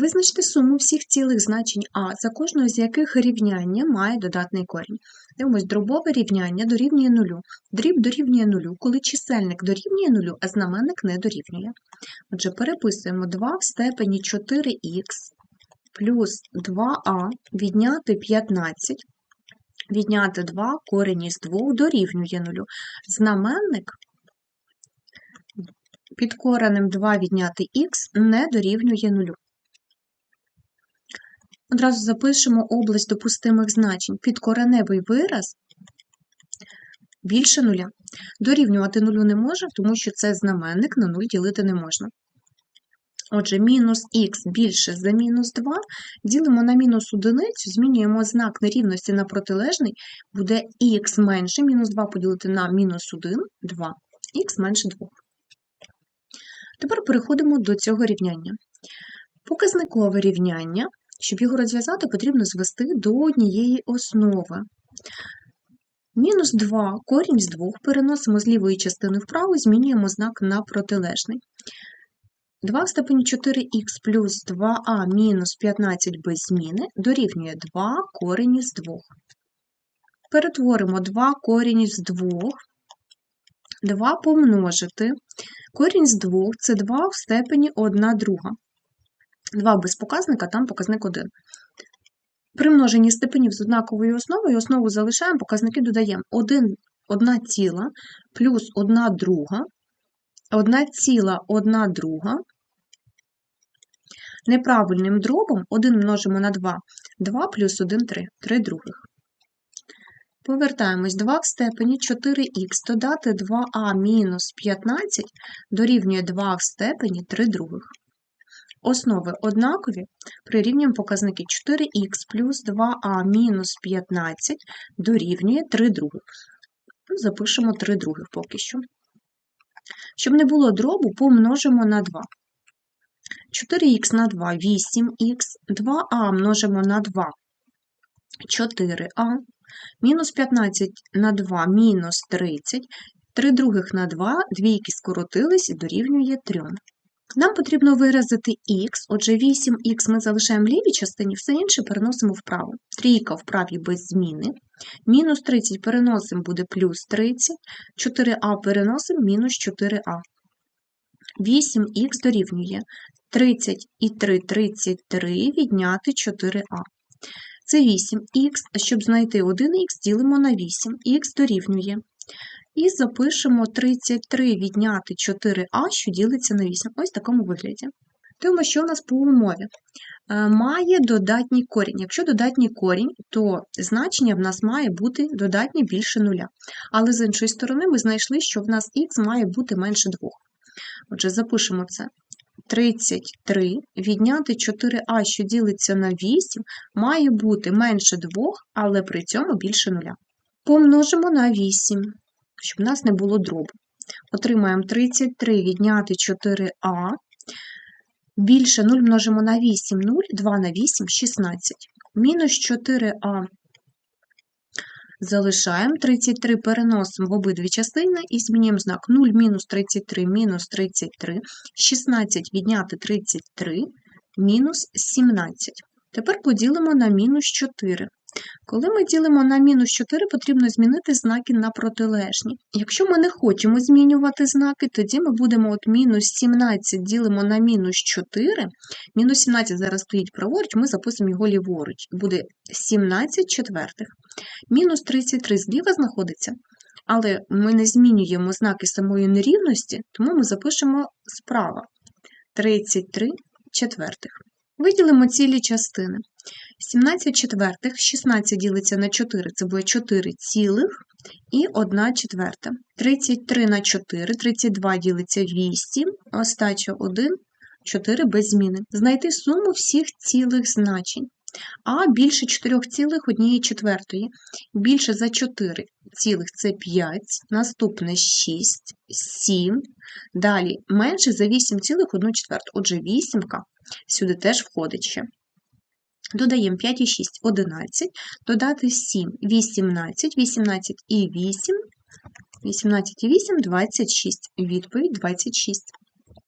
Визначте суму всіх цілих значень А, за кожного з яких рівняння має додатний корінь. Дивимось, дробове рівняння дорівнює нулю. Дріб дорівнює нулю, коли чисельник дорівнює нулю, а знаменник не дорівнює. Отже, переписуємо 2 в степені 4х плюс 2а відняти 15, відняти 2 корінь із 2 дорівнює нулю. Знаменник під коренем 2 відняти х не дорівнює нулю. Одразу запишемо область допустимих значень. Підкореневий вираз більше нуля. Дорівнювати нулю не може, тому що це знаменник на 0 ділити не можна. Отже, мінус х більше за мінус 2 ділимо на мінус одиницю, змінюємо знак нерівності на протилежний, буде х менше, мінус 2 поділити на мінус 1, 2, х менше 2. Тепер переходимо до цього рівняння. Показникове рівняння, щоб його розв'язати, потрібно звести до однієї основи. Мінус 2 корінь з 2 переносимо з лівої частини вправо, змінюємо знак на протилежний. 2 в степені 4х плюс 2а мінус 15 без зміни дорівнює 2 корінь із 2. Перетворимо 2 корінь із 2, 2 помножити. Корінь з 2 це 2 в степені 1 друга. 2 без показника, там показник 1. При множенні степенів з однаковою основою основу залишаємо, показники додаємо 1, 1 ціла плюс 1 друга, 1 ціла 1 друга. Неправильним дробом 1 множимо на 2, 2 плюс 1 3, 3 других. Повертаємось 2 в степені 4х додати 2а мінус 15 дорівнює 2 в степені 3 других. Основи однакові, прирівнюємо показники 4х плюс 2а мінус 15 дорівнює 3 других. Запишемо 3 других поки що. Щоб не було дробу, помножимо на 2. 4х на 2 8х, 2а множимо на 2 4а, мінус 15 на 2 мінус 30, 3 других на 2, двійки скоротились і дорівнює 3. Нам потрібно виразити х, отже, 8х ми залишаємо в лівій частині, все інше переносимо вправо. Трійка в правій без зміни. Мінус 30 переносимо буде плюс 30, 4а переносимо мінус 4а. 8х дорівнює 30 і 3 33 відняти 4а. Це 8х, а щоб знайти 1х, ділимо на 8, х дорівнює. І запишемо 33 відняти 4а, що ділиться на 8. Ось в такому вигляді. Тому що у нас по умові е, має додатній корінь. Якщо додатній корінь, то значення в нас має бути додатнє більше нуля. Але з іншої сторони, ми знайшли, що в нас х має бути менше 2. Отже, запишемо це. 33 відняти 4а, що ділиться на 8, має бути менше 2, але при цьому більше нуля. Помножимо на 8 щоб в нас не було дробу. Отримаємо 33 відняти 4а. Більше 0 множимо на 8, 0, 2 на 8, 16. Мінус 4а залишаємо. 33 переносимо в обидві частини і змінюємо знак 0 мінус 33 мінус 33, 16 відняти 33, мінус 17. Тепер поділимо на мінус 4. Коли ми ділимо на мінус 4, потрібно змінити знаки на протилежні. Якщо ми не хочемо змінювати знаки, тоді ми будемо от мінус 17 ділимо на мінус 4. Мінус 17 зараз стоїть праворуч, ми записуємо його ліворуч. Буде 17 четвертих. Мінус 33 зліва знаходиться, але ми не змінюємо знаки самої нерівності, тому ми запишемо справа 33 четвертих. Виділимо цілі частини. 17 четвертих, 16 ділиться на 4, це буде 4 цілих і 1 четверта. 33 на 4, 32 ділиться 8, остача 1, 4 без зміни. Знайти суму всіх цілих значень. А більше 4 цілих 1 четвертої. Більше за 4 цілих це 5, наступне 6, 7. Далі менше за 8 цілих 1 четверту. Отже, вісімка сюди теж входить ще. Додаємо 5 і 6 – 11, додати 7 – 18, 18 і 8, 18 і 8 – 26. Відповідь 26.